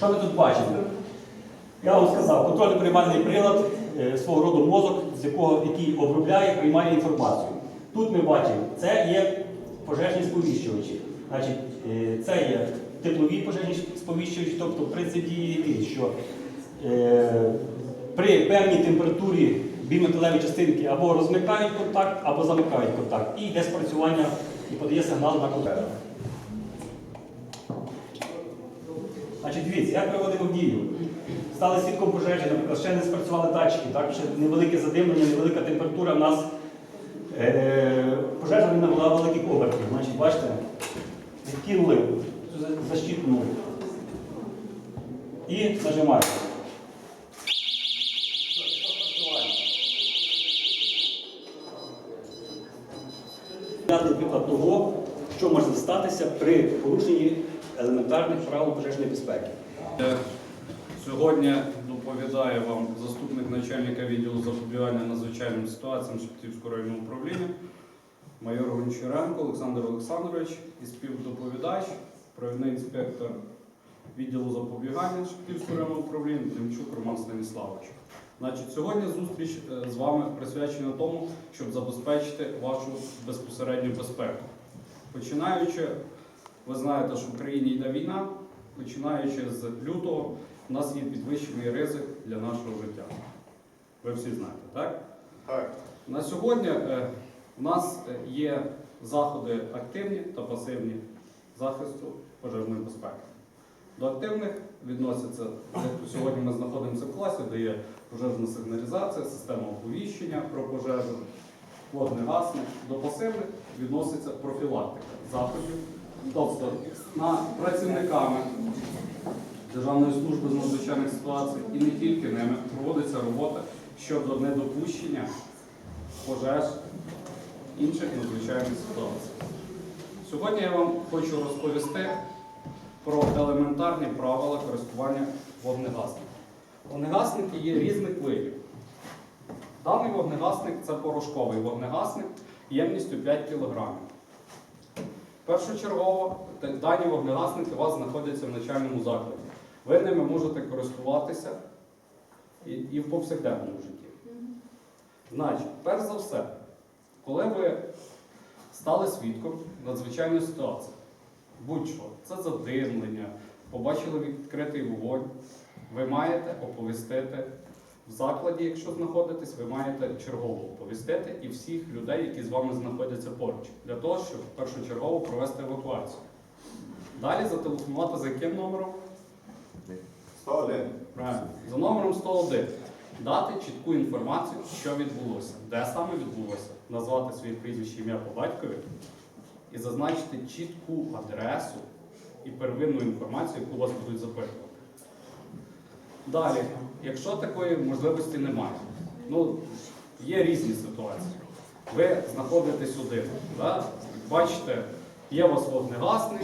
Що ми тут бачимо? Я вам сказав, контрольно-приймальний прилад, е, свого роду мозок, з якого, який обробляє, приймає інформацію. Тут ми бачимо, це є пожежні сповіщувачі. Значить, е, це є теплові пожежні сповіщувачі, тобто принцип дії що е, при певній температурі біметалеві частинки або розмикають контакт, або замикають контакт. І йде спрацювання і подає сигнал на контакт. Значить, дивіться, як проводимо дію. Стали свідком пожежі, наприклад, ще не спрацювали датчики, так? ще невелике задимлення, невелика температура. У нас е, пожежа не набула великих обертів. Значить, бачите, відкинули защитну і нажимаємо. Приклад того, що може статися при порушенні елементарних правил пожежної безпеки. Е, Сьогодні доповідає вам заступник начальника відділу запобігання надзвичайним ситуаціям Шептівського районного управління майор Гончаренко Олександр Олександрович і співдоповідач, провідний інспектор відділу запобігання Шептівського районного управління Демчук Роман Станіславович. Значить, сьогодні зустріч е, з вами присвячена тому, щоб забезпечити вашу безпосередню безпеку. Починаючи, ви знаєте, що в країні йде війна, починаючи з лютого, у нас є підвищений ризик для нашого життя. Ви всі знаєте, так? Так. На сьогодні е, у нас е, є заходи активні та пасивні захисту пожежної безпеки. До активних відносяться, сьогодні ми знаходимося в класі, де є пожежна сигналізація, система оповіщення про пожежу, вогнегасник. До пасивних відноситься профілактика заходів. Тобто на працівниками Державної служби з надзвичайних ситуацій і не тільки ними проводиться робота щодо недопущення пожеж інших надзвичайних ситуацій. Сьогодні я вам хочу розповісти про елементарні правила користування вогнегасником. Вогнегасники є різних видів. Даний вогнегасник це порошковий вогнегасник ємністю 5 кг. Першочергово дані вогнегасники у вас знаходяться в начальному закладі. Ви ними можете користуватися і, і в повсякденному житті. Значить, перш за все, коли ви стали свідком надзвичайної ситуації, будь-що, це задимлення, побачили відкритий вогонь, ви маєте оповістити в закладі, якщо знаходитесь, ви маєте чергово оповістити і всіх людей, які з вами знаходяться поруч, для того, щоб першочергово провести евакуацію. Далі зателефонувати за яким номером? 101. Правильно. За номером 101 дати чітку інформацію, що відбулося, де саме відбулося, назвати своє прізвище ім'я по батькові і зазначити чітку адресу і первинну інформацію, яку вас будуть запитувати. Далі, якщо такої можливості немає, ну, є різні ситуації. Ви знаходитесь один, да? бачите, є у вас вогнегасник,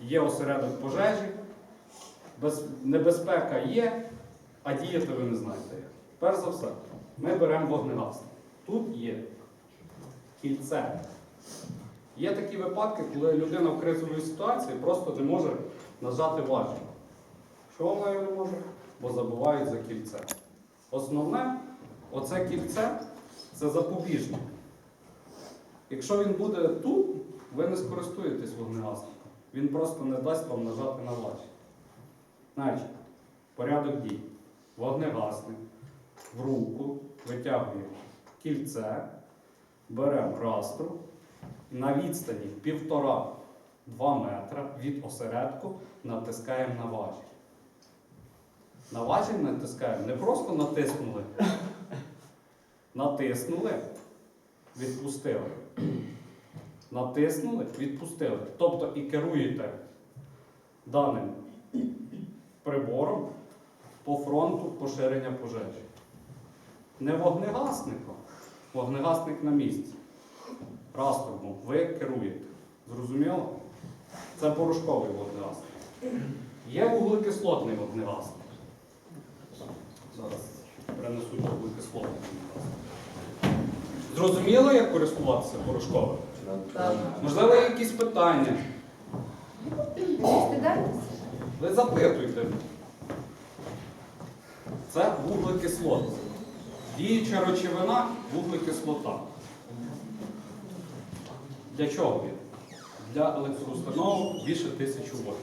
є осередок пожежі, без, небезпека є, а діяти ви не знаєте. Перш за все, ми беремо вогнегасник. Тут є кільце. Є такі випадки, коли людина в кризовій ситуації просто не може нажати важіль. Чого вона не може? Бо забувають за кільце. Основне, оце кільце це запобіжник. Якщо він буде тут, ви не скористуєтесь вогнегасником. Він просто не дасть вам нажати на важіль. Значить, порядок дій. Вогнегасник в руку витягуємо кільце, беремо растру на відстані 1,5-2 метра від осередку натискаємо на важіль. На важіль натискаємо не просто натиснули, натиснули, відпустили. Натиснули, відпустили. Тобто і керуєте даним прибором по фронту поширення пожежі. Не вогнегасником, вогнегасник на місці. Раструбом ви керуєте. Зрозуміло? Це порошковий вогнегасник. Є вуглекислотний вогнегасник. Зараз принесуть вуглекислотний вогнегасник. Зрозуміло, як користуватися порошковим? Можливо, є якісь питання. Ви запитуйте. Це вуглекислота. Діюча речовина вуглекислота. Для чого він? Для електроустановок більше тисячі вольт.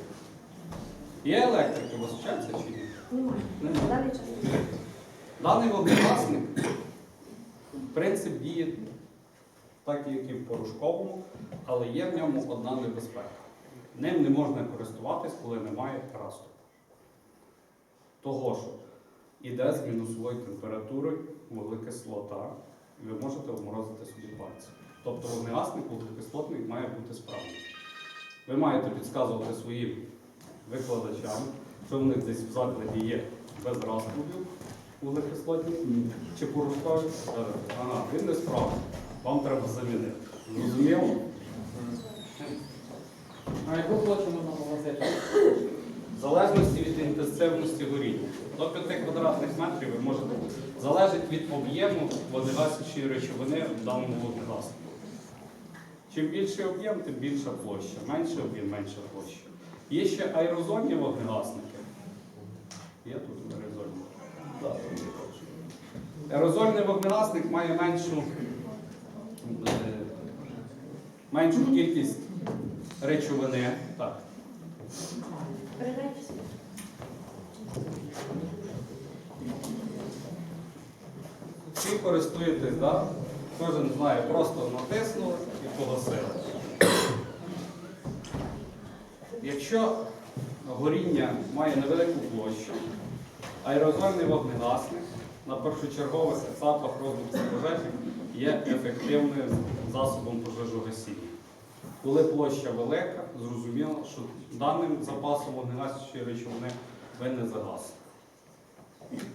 Є електрики, у вас вчаться чи ні? Немає. Немає. Далі час. Даний вогнегасник, принцип діє так, як і в порошковому, але є в ньому одна небезпека. Ним не можна користуватись, коли немає расту. Того, що іде з мінусовою температурою вуглекислота, і ви можете обморозити собі пальці. Тобто вогнегасник вуглекислотний має бути справний. Ви маєте підказувати своїм викладачам, що в них десь в закладі є без розподілу вуглекислотні чи. Кажуть, Ага, він не справний, вам треба замінити. Зрозуміло? А яку площу можна погасити? В залежності від інтенсивності горіння. До 5 квадратних метрів ви можете залежить від об'єму вогнегасячої речовини в даному вогнегаснику. Чим більший об'єм, тим більша площа. Менший об'єм, менша площа. Є ще аерозольні вогнегасники. Є тут. Аерозольний вогнегасник має меншу, е, меншу кількість речовини. Так. Всі користуєтесь, да? кожен знає, просто натиснули і погасили. Якщо горіння має невелику площу, аерозольний вогнегасник на першочергових етапах розвитку пожежі є ефективним засобом пожежогасіння. Коли площа велика, зрозуміло, що даним запасом вогнегасячої речовини ви не загасите.